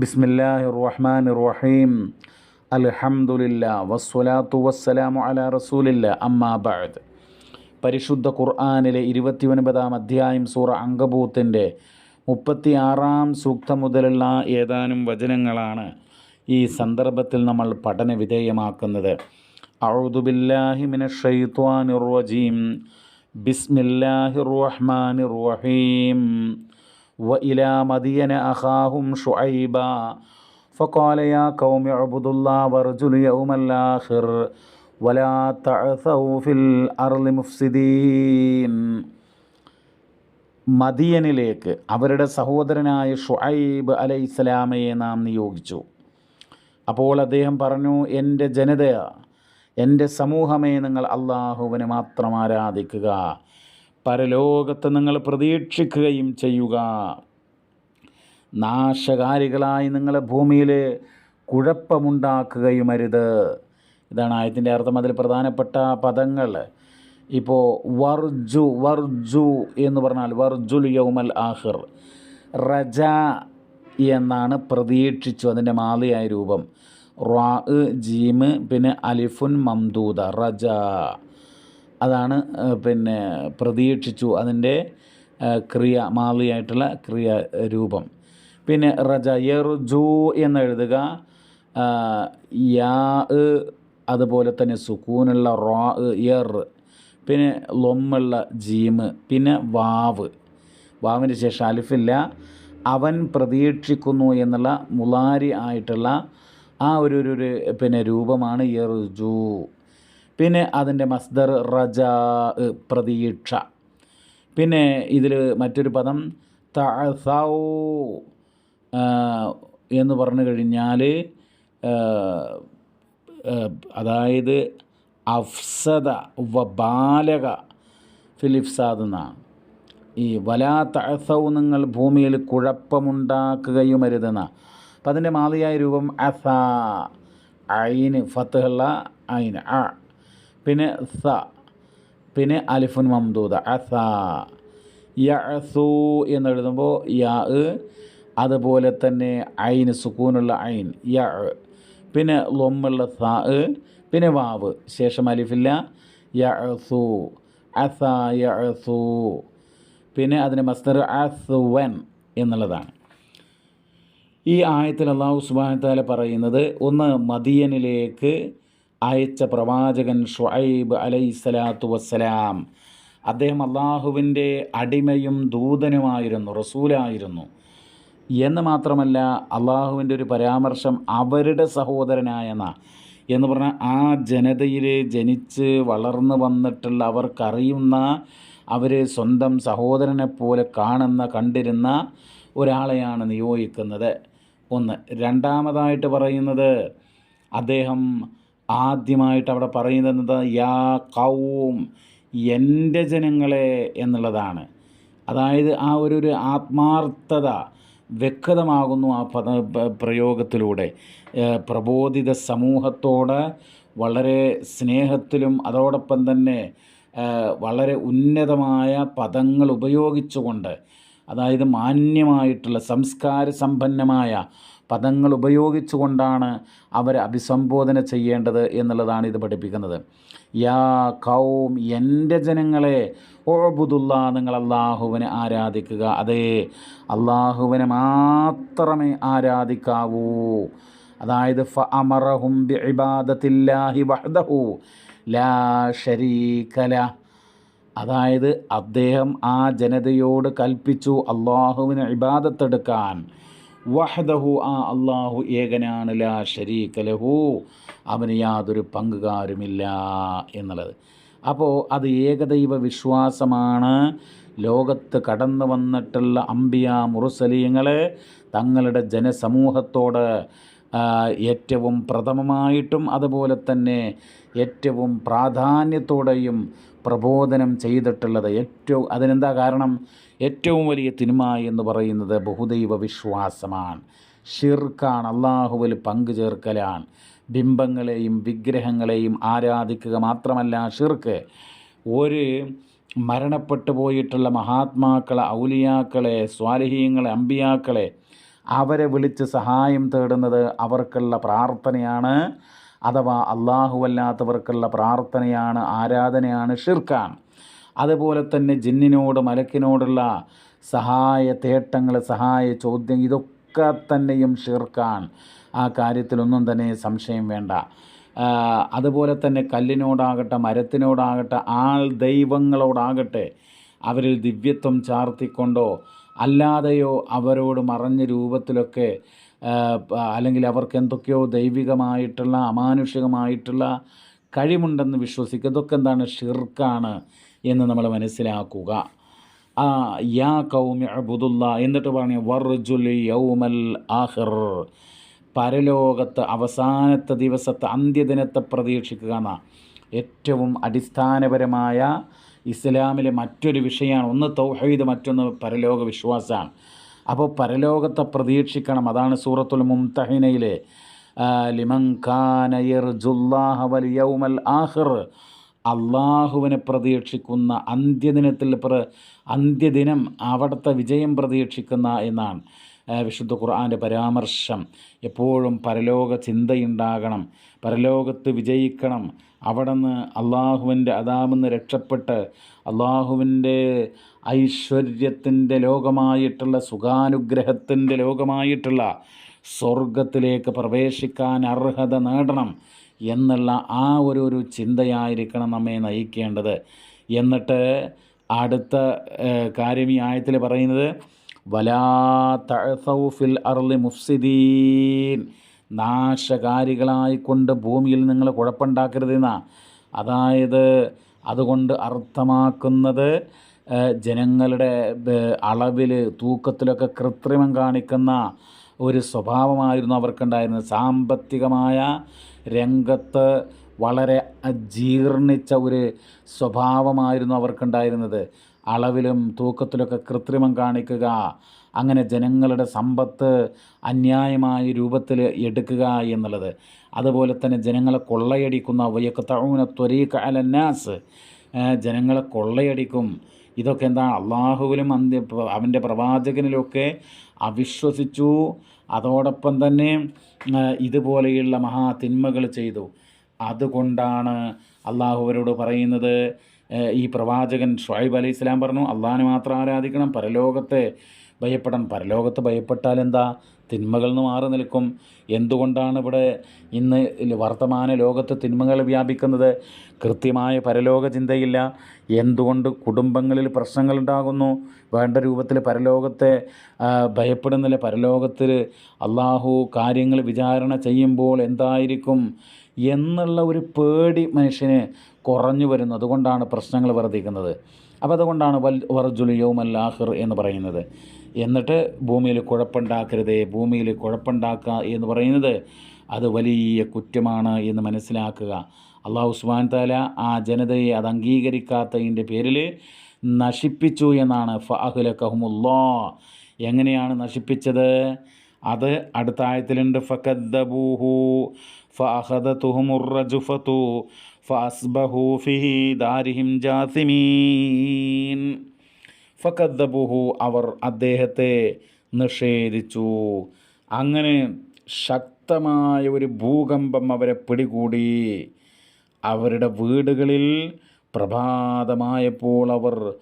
ബിസ്മില്ലാഹി റഹ്മാൻ റഹീം അൽഹംദുലില്ല വസ്വലാത്തു വസ്സലാമു അല റസൂലില്ല അമ്മാബാദ് പരിശുദ്ധ ഖുർആാനിലെ ഇരുപത്തി ഒൻപതാം അധ്യായം സൂറ അങ്കബൂത്തിന്റെ മുപ്പത്തി ആറാം സൂക്തം മുതലുള്ള ഏതാനും വചനങ്ങളാണ് ഈ സന്ദർഭത്തിൽ നമ്മൾ പഠന വിധേയമാക്കുന്നത്. ഔദുബില്ലാഹി മിനഷൈത്വാനിർ റജീം. ബിസ്മില്ലാഹിർ റഹ്മാനിർ റഹീം. وإلى مدين أخاهم شعيبا فقال يا قوم اعبدوا الله وارجوا اليوم الآخر ولا تعثوا في الأرض مفسدين മദിയനിലേക്ക് അവരുടെ സഹോദരനായ ഷുഐബ് അലൈഹി ഇസ്ലാമയെ നാം നിയോഗിച്ചു അപ്പോൾ അദ്ദേഹം പറഞ്ഞു എൻ്റെ ജനത എൻ്റെ സമൂഹമേ നിങ്ങൾ അള്ളാഹുവിനെ മാത്രം ആരാധിക്കുക പരലോകത്ത് നിങ്ങൾ പ്രതീക്ഷിക്കുകയും ചെയ്യുക. നാശകാരികളായി നിങ്ങൾ ഭൂമിയിൽ കുഴപ്പമുണ്ടാക്കുകയും അരുത് ഇതാണ് ആയത്തിന്റെ അർത്ഥം. അതിൽ പ്രധാനപ്പെട്ട പദങ്ങൾ. ഇപ്പോൾ വർജു വർജു എന്ന് പറഞ്ഞാൽ വർജുൽ യൗമൽ ആഹിർ. റജ എന്നാണ് പ്രതീക്ഷിച്ചു അതിന്റെ മാലിയായ രൂപം. റാ ജീമ് പിന്നെ അലിഫുൻ മംദൂദ. റജ. അതാണ് പിന്നെ പ്രതീക്ഷിച്ചു അതിന്റെ ക്രിയ മാലിയായിട്ടുള്ള ക്രിയ രൂപം. പിന്നെ റജ യർജു എന്നെഴുതുക യാ അതുപോലെ തന്നെ സുക്കൂനുള്ള റോ യർ പിന്നെ ലൊമ്മുള്ള ജീമ് പിന്നെ വാവ്. വാവിന് ശേഷം അലിഫില്ല അവൻ പ്രതീക്ഷിക്കുന്നു എന്നുള്ള മുലാരി ആയിട്ടുള്ള ആ ഒരു ഒരു പിന്നെ രൂപമാണ് യർജു. പിന്നെ അതിന്റെ മസ്ദർ റജ പ്രതീക്ഷ. പിന്നെ ഇതിൽ മറ്റൊരു പദം തഅസൗ എന്ന് പറഞ്ഞു കഴിഞ്ഞാൽ അതായത് അഫ്സദ വബാലക ബാലക ഫിലിഫ്സാദ് എന്നാണ് ഈ വലാ തഅസൗ നിങ്ങൾ ഭൂമിയിൽ കുഴപ്പമുണ്ടാക്കുകയും അരുതെന്ന അപ്പം അതിന്റെ മാതിയായ രൂപം അസ ഐന് ഫത്തുള്ള ഐന് അ. പിന്നെ സ പിന്നെ അലിഫുൻ മംദൂദ അസ യഅസു എന്നെഴുതുമ്പോൾ യാ. അതുപോലെ തന്നെ ഐന് സുക്കൂനുള്ള ഐൻ യ. പിന്നെ ലൊമ്മുള്ള സ. പിന്നെ വാവ് ശേഷം അലിഫില്ല യഅസു അസ യഅസു പിന്നെ അതിന് മസ്തർ അസുവൻ എന്നുള്ളതാണ്. ഈ ആയത്തിൽ അള്ളാഹു സുബാനത്താല പറയുന്നത് ഒന്ന് മദിയനിലേക്ക് അയച്ച പ്രവാചകൻ ഷുഐബ് അലൈഹി സ്വലാത്തു വസ്സലാം. അദ്ദേഹം അള്ളാഹുവിന്റെ അടിമയും ദൂതനുമായിരുന്നു റസൂലായിരുന്നു. എന്ന് മാത്രമല്ല അള്ളാഹുവിന്റെ ഒരു പരാമർശം അവരുടെ സഹോദരനായെന്ന എന്ന് പറഞ്ഞാൽ ആ ജനതയിൽ ജനിച്ച് വളർന്നു വന്നിട്ടുള്ള അവർക്കറിയുന്ന അവർ സ്വന്തം സഹോദരനെ പോലെ കാണുന്ന കണ്ടിരുന്ന ഒരാളെയാണ് നിയോഗിക്കുന്നത്. ഒന്ന്. രണ്ടാമതായിട്ട് പറയുന്നത് അദ്ദേഹം ആദ്യമായിട്ട് അവിടെ പറയുന്നത് യാ കൗം എന്റെ ജനങ്ങളെ എന്നുള്ളതാണ്. അതായത് ആ ഒരു ഒരു ആത്മാർത്ഥത വ്യക്തമാകുന്നു ആ പദ പ്രയോഗത്തിലൂടെ. പ്രബോധിത സമൂഹത്തോട് വളരെ സ്നേഹത്തിലും അതോടൊപ്പം തന്നെ വളരെ ഉന്നതമായ പദങ്ങൾ ഉപയോഗിച്ചുകൊണ്ട് അതായത് മാന്യമായിട്ടുള്ള സംസ്കാര സമ്പന്നമായ പദങ്ങൾ ഉപയോഗിച്ചുകൊണ്ടാണ് അവരെ അഭിസംബോധന ചെയ്യേണ്ടത് എന്നുള്ളതാണ് ഇത് പഠിപ്പിക്കുന്നത്. യാ കൗം എന്റെ ജനങ്ങളെ ഓബുദുല്ല നിങ്ങൾ അള്ളാഹുവിനെ ആരാധിക്കുക. അതേ അള്ളാഹുവിനെ മാത്രമേ ആരാധിക്കാവൂ. അതായത് ഫ അമറഹും വഹ്ദഹു ലാ ഷരീകല അതായത് അദ്ദേഹം ആ ജനതയോട് കൽപ്പിച്ചു അള്ളാഹുവിന് ഇബാദത്തെടുക്കാൻ. വഹദഹു ആ അള്ളാഹു ഏകനാണ് ലാ ഷരീക ലഹു. അവന് യാതൊരു പങ്കുകാരുമില്ല എന്നുള്ളത്. അപ്പോൾ അത് ഏകദൈവ വിശ്വാസമാണ്. ലോകത്ത് കടന്നു വന്നിട്ടുള്ള അമ്പിയ മുറുസലീങ്ങൾ തങ്ങളുടെ ജനസമൂഹത്തോട് ഏറ്റവും പ്രഥമമായിട്ടും അതുപോലെ തന്നെ ഏറ്റവും പ്രാധാന്യത്തോടെയും പ്രബോധനം ചെയ്തിട്ടുള്ളത് ഏറ്റവും അതിനെന്താ കാരണം? ഏറ്റവും വലിയ തിന്മ എന്ന് പറയുന്നത് ബഹുദൈവ വിശ്വാസമാണ്. ഷിർക്കാണ് അള്ളാഹുവിൽ പങ്കു ചേർക്കലാണ് ബിംബങ്ങളെയും വിഗ്രഹങ്ങളെയും ആരാധിക്കുക മാത്രമല്ല ഷിർക്ക് ഒരു മരണപ്പെട്ടു പോയിട്ടുള്ള മഹാത്മാക്കളെ ഔലിയാക്കളെ സ്വാലിഹീങ്ങളെ അമ്പിയാക്കളെ അവരെ വിളിച്ച് സഹായം തേടുന്നത് അവർക്കുള്ള പ്രാർത്ഥനയാണ്. അഥവാ അള്ളാഹുവല്ലാത്തവർക്കുള്ള പ്രാർത്ഥനയാണ് ആരാധനയാണ് ഷിർക്കാണ് അതുപോലെ തന്നെ ജിന്നിനോട് മലക്കിനോടുള്ള സഹായ തേട്ടങ്ങൾ സഹായ ചോദ്യം ഇതൊക്കെ തന്നെയും ഷിർക്കാൻ ആ കാര്യത്തിലൊന്നും തന്നെ സംശയം വേണ്ട. അതുപോലെ തന്നെ കല്ലിനോടാകട്ടെ മരത്തിനോടാകട്ടെ ആൾ ദൈവങ്ങളോടാകട്ടെ അവരിൽ ദിവ്യത്വം ചാർത്തിക്കൊണ്ടോ അല്ലാതെയോ അവരോട് മറഞ്ഞ രൂപത്തിലൊക്കെ അല്ലെങ്കിൽ അവർക്ക് എന്തൊക്കെയോ ദൈവികമായിട്ടുള്ള അമാനുഷികമായിട്ടുള്ള കഴിവുണ്ടെന്ന് വിശ്വസിക്കുക. ഇതൊക്കെ എന്താണ്? ഷിർക്കാണ് എന്ന് നമ്മൾ മനസ്സിലാക്കുക. ആ യാ കൗമി അബുദുല്ല എന്നിട്ട് പറഞ്ഞു വർജുൽ യൗമൽ ആഹിർ പരലോകത്ത് അവസാനത്തെ ദിവസത്തെ അന്ത്യദിനത്തെ പ്രതീക്ഷിക്കുക എന്ന. ഏറ്റവും അടിസ്ഥാനപരമായ ഇസ്ലാമിലെ മറ്റൊരു വിഷയമാണ്. ഒന്ന് തൗഹീദ് മറ്റൊന്ന് പരലോക വിശ്വാസമാണ്. അപ്പോൾ പരലോകത്തെ പ്രതീക്ഷിക്കണം. അതാണ് സൂറത്തുൽ മുംതഹിനയിലെ ആ, ലിമൻ കാന യർജുല്ലാഹ വൽ യൗമൽ ആഖിർ. അള്ളാഹുവിനെ പ്രതീക്ഷിക്കുന്ന അന്ത്യദിനത്തിൽ പ്ര അന്ത്യദിനം അവിടുത്തെ വിജയം പ്രതീക്ഷിക്കുന്ന എന്നാണ്. വിശുദ്ധ ഖുർആന്റെ പരാമർശം. എപ്പോഴും പരലോക ചിന്തയുണ്ടാകണം. പരലോകത്ത് വിജയിക്കണം. അവിടെ നിന്ന് അള്ളാഹുവിന്റെ അതാമെന്ന് രക്ഷപ്പെട്ട് അള്ളാഹുവിന്റെ ഐശ്വര്യത്തിന്റെ ലോകമായിട്ടുള്ള സുഖാനുഗ്രഹത്തിന്റെ ലോകമായിട്ടുള്ള സ്വർഗത്തിലേക്ക് പ്രവേശിക്കാൻ അർഹത നേടണം എന്നുള്ള ആ ഒരു ഒരു ചിന്തയായിരിക്കണം നമ്മെ നയിക്കേണ്ടത്. എന്നിട്ട് അടുത്ത കാര്യം ഈ ആയത്തിൽ പറയുന്നത് വലാ തഅസൗ അർളി മുഫ്സിദീൻ. നാശകാരികളായിക്കൊണ്ട് ഭൂമിയിൽ നിങ്ങൾ കുഴപ്പമുണ്ടാക്കരുതെന്നാ. അതായത് അതുകൊണ്ട് അർത്ഥമാക്കുന്നത് ജനങ്ങളുടെ അളവിൽ തൂക്കത്തിലൊക്കെ കൃത്രിമം കാണിക്കുന്ന ഒരു സ്വഭാവമായിരുന്നു അവർക്കുണ്ടായിരുന്നത്. സാമ്പത്തികമായ രംഗത്ത് വളരെ ജീർണിച്ച ഒരു സ്വഭാവമായിരുന്നു അവർക്കുണ്ടായിരുന്നത്. അളവിലും തൂക്കത്തിലൊക്കെ കൃത്രിമം കാണിക്കുക. അങ്ങനെ ജനങ്ങളുടെ സമ്പത്ത് അന്യായമായ രൂപത്തിൽ എടുക്കുക എന്നുള്ളത്. അതുപോലെ തന്നെ ജനങ്ങളെ കൊള്ളയടിക്കുന്ന വയ്യക്കത്തൂന ത്വരീഖ അലന്നാസ് ജനങ്ങളെ കൊള്ളയടിക്കും. ഇതൊക്കെ എന്താ? അള്ളാഹുവിലും അന്ത്യ അവന്റെ പ്രവാചകനിലൊക്കെ അവിശ്വസിച്ചു. അതോടൊപ്പം തന്നെ ഇതുപോലെയുള്ള മഹാ തിന്മകൾ ചെയ്തു. അതുകൊണ്ടാണ് അള്ളാഹുവരോട് പറയുന്നത് ഈ പ്രവാചകൻ ഷുഹൈബ് അലൈഹി ഇസ്ലാം പറഞ്ഞു അള്ളാഹിനെ മാത്രം ആരാധിക്കണം പരലോകത്തെ ഭയപ്പെടണം. പരലോകത്ത് ഭയപ്പെട്ടാൽ എന്താ? തിന്മകളിൽ നിന്ന് മാറി നിൽക്കും. എന്തുകൊണ്ടാണ് ഇവിടെ ഇന്ന് വർത്തമാന ലോകത്ത് തിന്മകൾ വ്യാപിക്കുന്നത്? കൃത്യമായ പരലോക ചിന്തയില്ല. എന്തുകൊണ്ട് കുടുംബങ്ങളിൽ പ്രശ്നങ്ങൾ ഉണ്ടാകുന്നു? വേണ്ട രൂപത്തിൽ പരലോകത്തെ ഭയപ്പെടുന്നില്ല. പരലോകത്തിൽ അള്ളാഹു കാര്യങ്ങൾ വിചാരണ ചെയ്യുമ്പോൾ എന്തായിരിക്കും? എന്നുള്ള ഒരു പേടി മനുഷ്യന് കുറഞ്ഞു വരുന്നു. അതുകൊണ്ടാണ് പ്രശ്നങ്ങൾ വർദ്ധിക്കുന്നത്. അപ്പോൾ അതുകൊണ്ടാണ് വൽ വർജുൽ അല്ലാഹിർ എന്ന് പറയുന്നത്. എന്നിട്ട് ഭൂമിയിൽ കുഴപ്പമുണ്ടാക്കരുതേ ഭൂമിയിൽ കുഴപ്പമുണ്ടാക്കുക എന്ന് പറയുന്നത് അത് വലിയ കുറ്റമാണ് എന്ന് മനസ്സിലാക്കുക. അള്ളാഹു സുബാൻ താല ആ ജനതയെ അത് അംഗീകരിക്കാത്തതിന്റെ പേരിൽ നശിപ്പിച്ചു എന്നാണ്. ഫഅഹുലക്കഹുമുല്ലാ എങ്ങനെയാണ് നശിപ്പിച്ചത്? അത് അടുത്ത ആയത്തിലുണ്ട്. ഫക്കദ്ദബൂഹു ഫഅഖദതുഹുമുർ-റജുഫതു ഫഅസ്ബഹു ഫീ ദാരിഹിം ജാസിമീൻ. അവർ അദ്ദേഹത്തെ നിഷേധിച്ചു. അങ്ങനെ ശക്തമായ ഒരു ഭൂകമ്പം അവരെ പിടികൂടി. അവരുടെ വീടുകളിൽ പ്രഭാതമായപ്പോൾ അവർ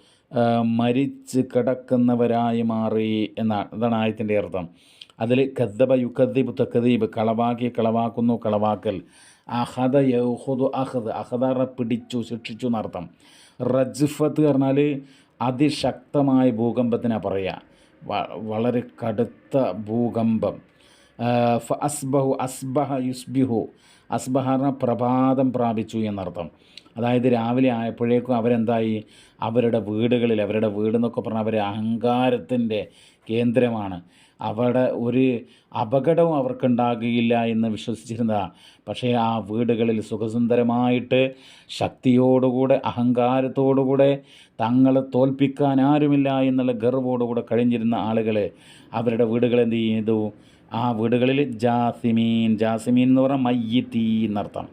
മരിച്ച് കിടക്കുന്നവരായി മാറി എന്നാണ് അതാണ് ആയത്തിന്റെ അർത്ഥം. അതിൽ കദ്ദബ യുക്കദ്ദീബ് തക്കദീബ് കളവാക്കി കളവാക്കുന്നു കളവാക്കൽ. അഹദ യഹുദു അഹദ്. അഹദാറ പിടിച്ചു ശിക്ഷിച്ചു എന്നർത്ഥം. റജ്ഫത്ത് പറഞ്ഞാൽ അതിശക്തമായ ഭൂകമ്പത്തിനാണ് പറയുക. വളരെ കടുത്ത ഭൂകമ്പം. ഫ അസ്ബഹു അസ്ബഹ യുസ്ബിഹു. അസ്ബഹ പ്രഭാതം പ്രാപിച്ചു എന്നർത്ഥം. അതായത് രാവിലെ ആയപ്പോഴേക്കും അവരെന്തായി? അവരുടെ വീടുകളിൽ അവരുടെ വീട് എന്നൊക്കെ പറഞ്ഞാൽ അവർ അഹങ്കാരത്തിന്റെ കേന്ദ്രമാണ്. അവിടെ ഒരു അപകടവും അവർക്കുണ്ടാകുകയില്ല എന്ന് വിശ്വസിച്ചിരുന്നതാണ് പക്ഷേ ആ വീടുകളിൽ സുഖസുന്ദരമായിട്ട് ശക്തിയോടുകൂടെ അഹങ്കാരത്തോടുകൂടെ തങ്ങളെ തോൽപ്പിക്കാൻ ആരുമില്ല എന്നുള്ള ഗർവോടുകൂടെ കഴിഞ്ഞിരുന്ന ആളുകൾ അവരുടെ വീടുകൾ എന്ത് ചെയ്തു? ആ വീടുകളിൽ ജാസിമീൻ ജാസിമീൻ എന്ന് പറഞ്ഞാൽ മയ്യത്തീ എന്നർത്ഥം.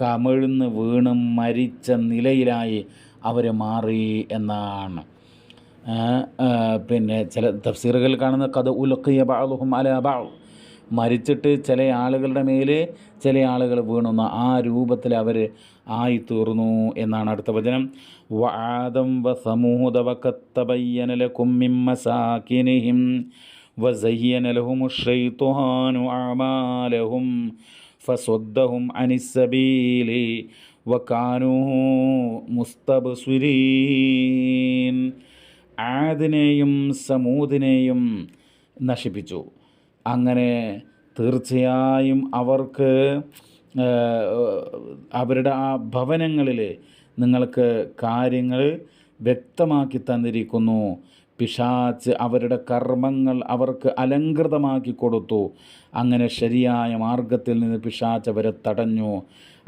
കമിഴ്ന്ന് വീണും മരിച്ച നിലയിലായി അവർ മാറി എന്നാണ്. പിന്നെ ചില തഫ്സീറുകളിൽ കാണുന്ന കഥ ഉലക്കിയ ബാളുഹും അല ബാൾ മരിച്ചിട്ട് ചില ആളുകളുടെ മേൽ ചില ആളുകൾ വീണുന്ന ആ രൂപത്തിൽ അവർ ആയിത്തീർന്നു എന്നാണ് അടുത്ത വചനം വആദം വ സമൂദ വകത്തബയ്യന ലക്കും മിൻ മസാകിനിഹിം وزين لهم الشيطان أعمالهم فصدهم عن السبيل وكانوا മുസ്തബ്സുരീൻ ആദിനെയും സമൂദിനെയും നശിപ്പിച്ചു. അങ്ങനെ തീർച്ചയായും അവർക്ക് അവരുടെ ആ ഭവനങ്ങളിൽ നിങ്ങൾക്ക് കാര്യങ്ങൾ വ്യക്തമാക്കി തന്നിരിക്കുന്നു. പിശാച്ച് അവരുടെ കർമ്മങ്ങൾ അവർക്ക് അലങ്കൃതമാക്കി കൊടുത്തു. അങ്ങനെ ശരിയായ മാർഗത്തിൽ നിന്ന് പിശാച്ച് അവരെ തടഞ്ഞു.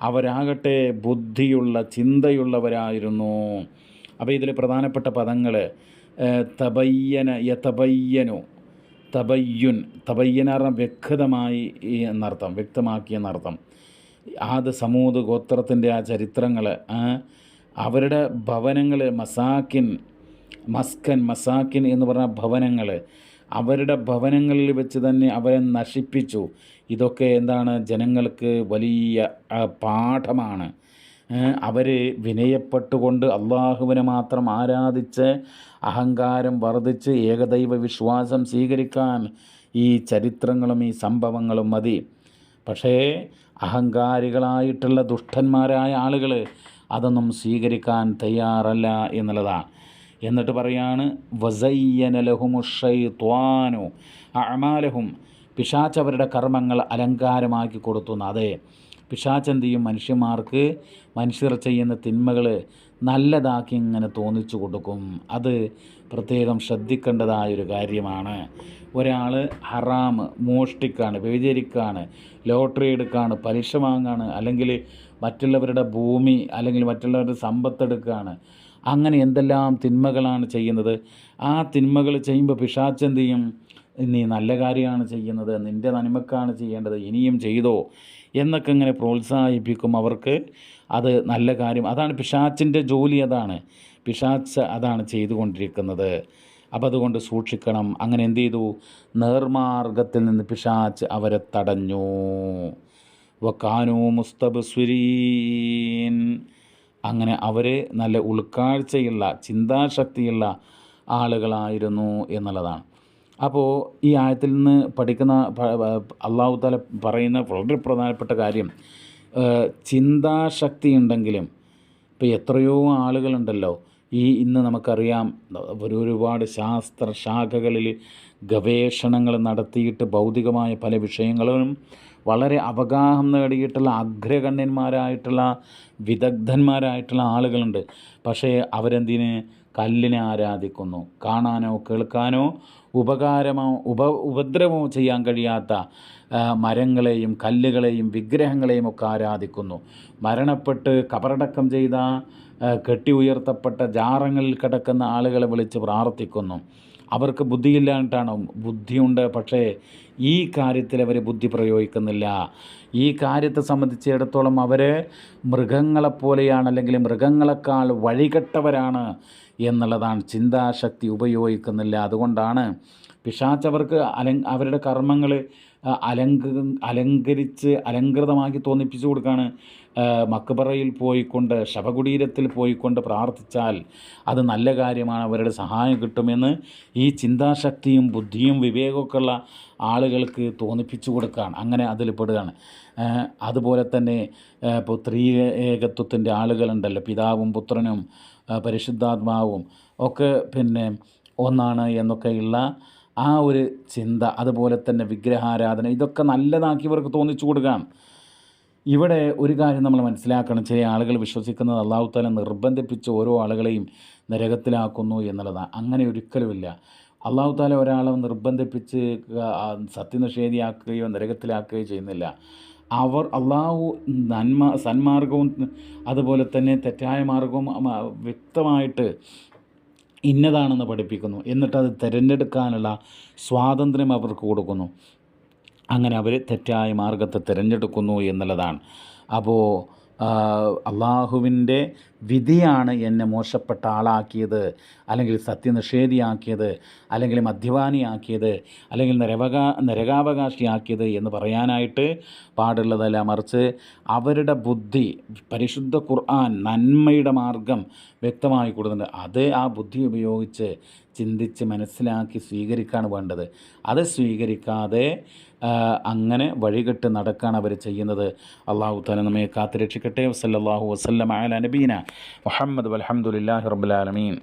അവരാകട്ടെ ബുദ്ധിയുള്ള ചിന്തയുള്ളവരായിരുന്നു. അപ്പോൾ ഇതിൽ പ്രധാനപ്പെട്ട പദങ്ങൾ തബയ്യന യതബയ്യനു. തബയ്യുൻ തബയ്യനാറ വ്യക്തമായി എന്നർത്ഥം വ്യക്തമാക്കി എന്നർത്ഥം. ആദ സമൂത് ഗോത്രത്തിന്റെ ആ ചരിത്രങ്ങൾ അവരുടെ ഭവനങ്ങൾ മസാക്കിൻ മസ്കൻ മസാക്കിൻ എന്ന് പറഞ്ഞ ഭവനങ്ങൾ അവരുടെ ഭവനങ്ങളിൽ വെച്ച് തന്നെ അവരെ നശിപ്പിച്ചു. ഇതൊക്കെ എന്താണ്? ജനങ്ങൾക്ക് വലിയ പാഠമാണ്. അവർ വിനയപ്പെട്ടുകൊണ്ട് അള്ളാഹുവിനെ മാത്രം ആരാധിച്ച് അഹങ്കാരം വർദ്ധിച്ച് ഏകദൈവ വിശ്വാസം സ്വീകരിക്കാൻ ഈ ചരിത്രങ്ങളും ഈ സംഭവങ്ങളും മതി. പക്ഷേ അഹങ്കാരികളായിട്ടുള്ള ദുഷ്ടന്മാരായ ആളുകൾ അതൊന്നും സ്വീകരിക്കാൻ തയ്യാറല്ല എന്നുള്ളതാണ്. എന്നിട്ട് പറയാണ് വസയ്യനലഹുമുഷൈത്വാനു അമാലഹും പിശാച്ചവരുടെ കർമ്മങ്ങൾ അലങ്കാരമാക്കി കൊടുത്തുന്ന അതെ ചെയ്യും മനുഷ്യന്മാർക്ക് മനുഷ്യർ ചെയ്യുന്ന തിന്മകൾ നല്ലതാക്കി ഇങ്ങനെ തോന്നിച്ചു കൊടുക്കും. അത് പ്രത്യേകം ശ്രദ്ധിക്കേണ്ടതായൊരു കാര്യമാണ്. ഒരാൾ ഹറാം മോഷ്ടിക്കാണ് വ്യഭിചരിക്കാണ് ലോട്ടറി എടുക്കാണ് പലിശ വാങ്ങാണ് അല്ലെങ്കിൽ മറ്റുള്ളവരുടെ ഭൂമി അല്ലെങ്കിൽ മറ്റുള്ളവരുടെ സമ്പത്തെടുക്കുകയാണ് അങ്ങനെ എന്തെല്ലാം തിന്മകളാണ് ചെയ്യുന്നത്? ആ തിന്മകൾ ചെയ്യുമ്പോൾ പിശാച്ച് എന്ത് ചെയ്യും നീ നല്ല കാര്യമാണ് ചെയ്യുന്നത് നിന്റെ നന്മക്കാണ് ചെയ്യേണ്ടത് ഇനിയും ചെയ്തോ? എന്നൊക്കെ ഇങ്ങനെ പ്രോത്സാഹിപ്പിക്കും. അവർക്ക് അത് നല്ല കാര്യം. അതാണ് പിശാച്ചിന്റെ ജോലി അതാണ്. പിശാച്ച് അതാണ് ചെയ്തുകൊണ്ടിരിക്കുന്നത്. അപ്പം അതുകൊണ്ട് സൂക്ഷിക്കണം. അങ്ങനെ എന്ത് ചെയ്തു? നേർമാർഗത്തിൽ നിന്ന് പിശാച്ച് അവരെ തടഞ്ഞു. വക്കാനു മുസ്തബ്സുരീൻ അങ്ങനെ അവർ നല്ല ഉൾക്കാഴ്ചയുള്ള ചിന്താശക്തിയുള്ള ആളുകളായിരുന്നു എന്നുള്ളതാണ്. അപ്പോൾ ഈ ആയത്തിൽ നിന്ന് പഠിക്കുന്ന അള്ളാഹു താല പറയുന്ന വളരെ പ്രധാനപ്പെട്ട കാര്യം ചിന്താശക്തി ഉണ്ടെങ്കിലും ഇപ്പോൾ എത്രയോ ആളുകളുണ്ടല്ലോ ഈ ഇന്ന് നമുക്കറിയാം ഒരു ഒരുപാട് ശാസ്ത്ര ശാഖകളിൽ ഗവേഷണങ്ങൾ നടത്തിയിട്ട് ഭൗതികമായ പല വിഷയങ്ങളും വളരെ അവഗാഹം നേടിയിട്ടുള്ള അഗ്രഗണ്യന്മാരായിട്ടുള്ള വിദഗ്ധന്മാരായിട്ടുള്ള ആളുകളുണ്ട്. പക്ഷേ അവരെന്തിന്? കല്ലിനെ ആരാധിക്കുന്നു. കാണാനോ കേൾക്കാനോ ഉപകാരമോ ഉപ ഉപദ്രവമോ ചെയ്യാൻ കഴിയാത്ത മരങ്ങളെയും കല്ലുകളെയും വിഗ്രഹങ്ങളെയും ഒക്കെ ആരാധിക്കുന്നു. മരണപ്പെട്ട് കബറടക്കം ചെയ്ത കെട്ടി ഉയർത്തപ്പെട്ട ജാറങ്ങളിൽ കിടക്കുന്ന ആളുകളെ വിളിച്ച് പ്രാർത്ഥിക്കുന്നു. അവർക്ക് ബുദ്ധിയില്ലാണ്ടാണ്? ബുദ്ധിയുണ്ട് പക്ഷേ ഈ കാര്യത്തിൽ അവർ ബുദ്ധി പ്രയോഗിക്കുന്നില്ല. ഈ കാര്യത്തെ സംബന്ധിച്ചിടത്തോളം അവർ മൃഗങ്ങളെപ്പോലെയാണ് അല്ലെങ്കിൽ മൃഗങ്ങളെക്കാൾ വഴികെട്ടവരാണ് എന്നുള്ളതാണ് ചിന്താശക്തി ഉപയോഗിക്കുന്നില്ല. അതുകൊണ്ടാണ് പിശാച്ചവർക്ക് അല്ലെ അവരുടെ കർമ്മങ്ങൾ അലങ്ക അലങ്കരിച്ച് അലങ്കൃതമാക്കി തോന്നിപ്പിച്ചു കൊടുക്കുകയാണ് മക്കബറയിൽ പോയിക്കൊണ്ട് ശവകുടീരത്തിൽ പോയിക്കൊണ്ട് പ്രാർത്ഥിച്ചാൽ അത് നല്ല കാര്യമാണ്. അവരുടെ സഹായം കിട്ടുമെന്ന് ഈ ചിന്താശക്തിയും ബുദ്ധിയും വിവേകമൊക്കെ ഉള്ള ആളുകൾക്ക് തോന്നിപ്പിച്ചു കൊടുക്കുകയാണ് അങ്ങനെ അതിൽ പെടുകയാണ്. അതുപോലെ തന്നെ ഇപ്പോൾ സ്ത്രീ ഏകത്വത്തിന്റെ ആളുകളുണ്ടല്ലോ. പിതാവും പുത്രനും പരിശുദ്ധാത്മാവും ഒക്കെ പിന്നെ ഒന്നാണ് എന്നൊക്കെയുള്ള ആ ഒരു ചിന്ത അതുപോലെ തന്നെ വിഗ്രഹാരാധന ഇതൊക്കെ നല്ലതാക്കി ഇവർക്ക് തോന്നിച്ചു കൊടുക്കുകയാണ് ഇവിടെ ഒരു കാര്യം നമ്മൾ മനസ്സിലാക്കണം. ചില ആളുകൾ വിശ്വസിക്കുന്നത് അള്ളാഹു താല നിർബന്ധിപ്പിച്ച് ഓരോ ആളുകളെയും നരകത്തിലാക്കുന്നു എന്നുള്ളതാണ്. അങ്ങനെ ഒരിക്കലുമില്ല. അള്ളാഹു താല ഒരാളെ നിർബന്ധിപ്പിച്ച് സത്യനിഷേധിയാക്കുകയോ നരകത്തിലാക്കുകയോ ചെയ്യുന്നില്ല. അവർ അള്ളാഹു നന്മ സന്മാർഗവും അതുപോലെ തന്നെ തെറ്റായ മാർഗവും വ്യക്തമായിട്ട് ഇന്നതാണെന്ന് പഠിപ്പിക്കുന്നു. എന്നിട്ട് അത് തിരഞ്ഞെടുക്കാനുള്ള സ്വാതന്ത്ര്യം അവർക്ക് കൊടുക്കുന്നു. അങ്ങനെ അവർ തെറ്റായ മാർഗത്തെ തിരഞ്ഞെടുക്കുന്നു എന്നുള്ളതാണ്. അപ്പോൾ അള്ളാഹുവിന്റെ വിധിയാണ് എന്നെ മോശപ്പെട്ട ആളാക്കിയത് അല്ലെങ്കിൽ സത്യനിഷേധിയാക്കിയത് അല്ലെങ്കിൽ മദ്യപാനിയാക്കിയത് അല്ലെങ്കിൽ നരവകാ നരകാവകാശിയാക്കിയത് എന്ന് പറയാനായിട്ട് പാടുള്ളതല്ല മറിച്ച് അവരുടെ ബുദ്ധി പരിശുദ്ധ ഖുർആൻ നന്മയുടെ മാർഗം വ്യക്തമായി കൊടുക്കുന്നുണ്ട് അത് ആ ബുദ്ധി ഉപയോഗിച്ച് ചിന്തിച്ച് മനസ്സിലാക്കി സ്വീകരിക്കുകയാണ് വേണ്ടത്. അത് സ്വീകരിക്കാതെ അങ്ങനെ വഴികെട്ട് നടക്കാണ് അവർ ചെയ്യുന്നത്. അള്ളാഹു താല നമ്മെ കാത്തുരക്ഷിക്കട്ടെ. വസല്ലാഹു വസ്ലം അല നബീന. മുഹമ്മദ് വലഹമുല്ലാഹി റബ്ബുലാലമീൻ